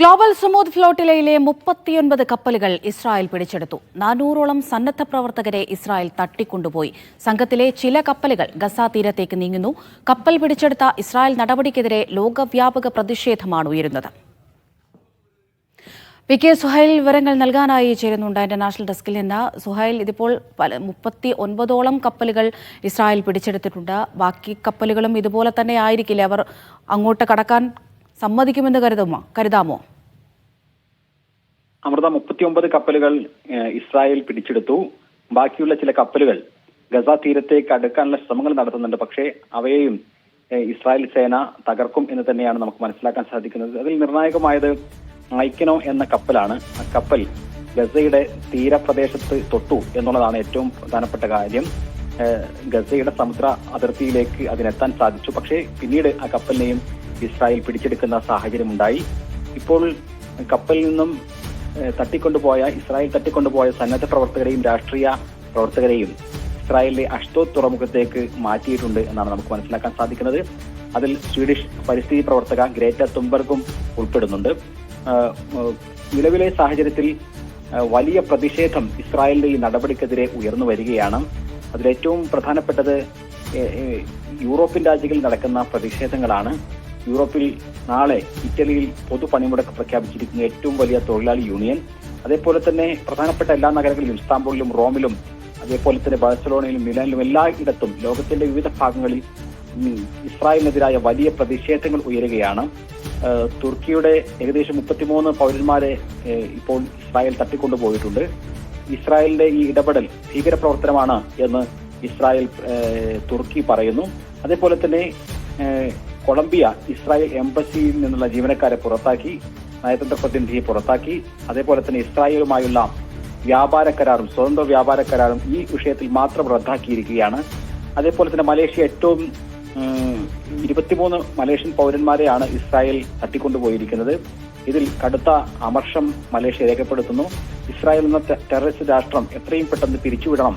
Global Sumud ഫ്ലോട്ടിലയിലെ മുപ്പത്തിയൊൻപത് കപ്പലുകൾ Israel പിടിച്ചെടുത്തു. നാനൂറോളം സന്നദ്ധ പ്രവർത്തകരെ ഇസ്രായേൽ തട്ടിക്കൊണ്ടുപോയി. സംഘത്തിലെ ചില കപ്പലുകൾ ഗസ തീരത്തേക്ക് നീങ്ങുന്നു. കപ്പൽ പിടിച്ചെടുത്ത ഇസ്രായേൽ നടപടിക്കെതിരെ ലോകവ്യാപക പ്രതിഷേധമാണ് ഉയരുന്നത്. പി കെ സുഹൈൽ വിവരങ്ങൾ നൽകാനായി ചേരുന്നുണ്ട് ഇന്റർനാഷണൽ ഡെസ്കിൽ നിന്ന്. സുഹൈൽ ഇതിപ്പോൾ മുപ്പത്തി ഒൻപതോളം കപ്പലുകൾ ഇസ്രായേൽ പിടിച്ചെടുത്തിട്ടുണ്ട്. ബാക്കി കപ്പലുകളും ഇതുപോലെ തന്നെ ആയിരിക്കില്ലേ? അവർ അങ്ങോട്ട് കടക്കാൻ സമ്മതിക്കുമെന്ന് കരുതുമോ? കരുതാമോ? അമൃത മുപ്പത്തിയൊമ്പത് കപ്പലുകൾ ഇസ്രായേൽ പിടിച്ചെടുത്തു. ബാക്കിയുള്ള ചില കപ്പലുകൾ ഗസ തീരത്തേക്ക് അടുക്കാനുള്ള ശ്രമങ്ങൾ നടത്തുന്നുണ്ട്. പക്ഷേ അവയെയും ഇസ്രായേൽ സേന തകർക്കും എന്ന് തന്നെയാണ് നമുക്ക് മനസ്സിലാക്കാൻ സാധിക്കുന്നത്. അതിൽ നിർണായകമായത് ഐക്കനോ എന്ന കപ്പലാണ്. ആ കപ്പൽ ഗസയുടെ തീരപ്രദേശത്ത് തൊട്ടു എന്നുള്ളതാണ് ഏറ്റവും പ്രധാനപ്പെട്ട കാര്യം. ഗസയുടെ സമുദ്ര അതിർത്തിയിലേക്ക് അതിനെത്താൻ സാധിച്ചു. പക്ഷേ പിന്നീട് ആ കപ്പലിനെയും ഇസ്രായേൽ പിടിച്ചെടുക്കുന്ന സാഹചര്യമുണ്ടായി. ഇപ്പോൾ കപ്പലിൽ നിന്നും തട്ടിക്കൊണ്ടുപോയ ഇസ്രായേൽ തട്ടിക്കൊണ്ടുപോയ സന്നദ്ധ പ്രവർത്തകരെയും രാഷ്ട്രീയ പ്രവർത്തകരെയും ഇസ്രായേലിലെ അഷ്ടോ തുറമുഖത്തേക്ക് മാറ്റിയിട്ടുണ്ട് എന്നാണ് നമുക്ക് മനസ്സിലാക്കാൻ സാധിക്കുന്നത്. അതിൽ സ്വീഡിഷ് പരിസ്ഥിതി പ്രവർത്തക ഗ്രേറ്റ തുംബർഗും ഉൾപ്പെടുന്നുണ്ട്. നിലവിലെ സാഹചര്യത്തിൽ വലിയ പ്രതിഷേധം ഇസ്രായേലിന്റെ ഈ നടപടിക്കെതിരെ ഉയർന്നു വരികയാണ്. അതിലേറ്റവും പ്രധാനപ്പെട്ടത് യൂറോപ്യൻ രാജ്യങ്ങളിൽ നടക്കുന്ന പ്രതിഷേധങ്ങളാണ്. യൂറോപ്പിൽ നാളെ ഇറ്റലിയിൽ പൊതുപണിമുടക്ക് പ്രഖ്യാപിച്ചിരിക്കുന്ന ഏറ്റവും വലിയ തൊഴിലാളി യൂണിയൻ. അതേപോലെ തന്നെ പ്രധാനപ്പെട്ട എല്ലാ നഗരങ്ങളിലും ഇസ്താംബൂളിലും റോമിലും അതേപോലെ തന്നെ ബാഴ്സലോണയിലും മിലാനിലും എല്ലായിടത്തും ലോകത്തിന്റെ വിവിധ ഭാഗങ്ങളിൽ ഇസ്രായേലിനെതിരായ വലിയ പ്രതിഷേധങ്ങൾ ഉയരുകയാണ്. തുർക്കിയുടെ ഏകദേശം മുപ്പത്തിമൂന്ന് പൗരന്മാരെ ഇപ്പോൾ ഇസ്രായേൽ തട്ടിക്കൊണ്ടുപോയിട്ടുണ്ട്. ഇസ്രായേലിന്റെ ഈ ഇടപെടൽ ഭീകരപ്രവർത്തനമാണ് എന്ന് ഇസ്രായേൽ തുർക്കി പറയുന്നു. അതേപോലെ തന്നെ കൊളംബിയ ഇസ്രായേൽ എംബസിയിൽ നിന്നുള്ള ജീവനക്കാരെ പുറത്താക്കി നയതന്ത്ര പ്രതിനിധിയെ പുറത്താക്കി. അതേപോലെ തന്നെ ഇസ്രായേലുമായുള്ള വ്യാപാര കരാറും സ്വതന്ത്ര വ്യാപാര കരാറും ഈ വിഷയത്തിൽ മാത്രം റദ്ദാക്കിയിരിക്കുകയാണ്. അതേപോലെ തന്നെ മലേഷ്യ ഏറ്റവും ഇരുപത്തിമൂന്ന് മലേഷ്യൻ പൗരന്മാരെയാണ് ഇസ്രായേൽ തട്ടിക്കൊണ്ടുപോയിരിക്കുന്നത്. ഇതിൽ കടുത്ത അമർഷം മലേഷ്യ രേഖപ്പെടുത്തുന്നു. ഇസ്രായേൽ എന്ന ടെററിസ്റ്റ് രാഷ്ട്രം എത്രയും പെട്ടെന്ന് പിരിച്ചുവിടണം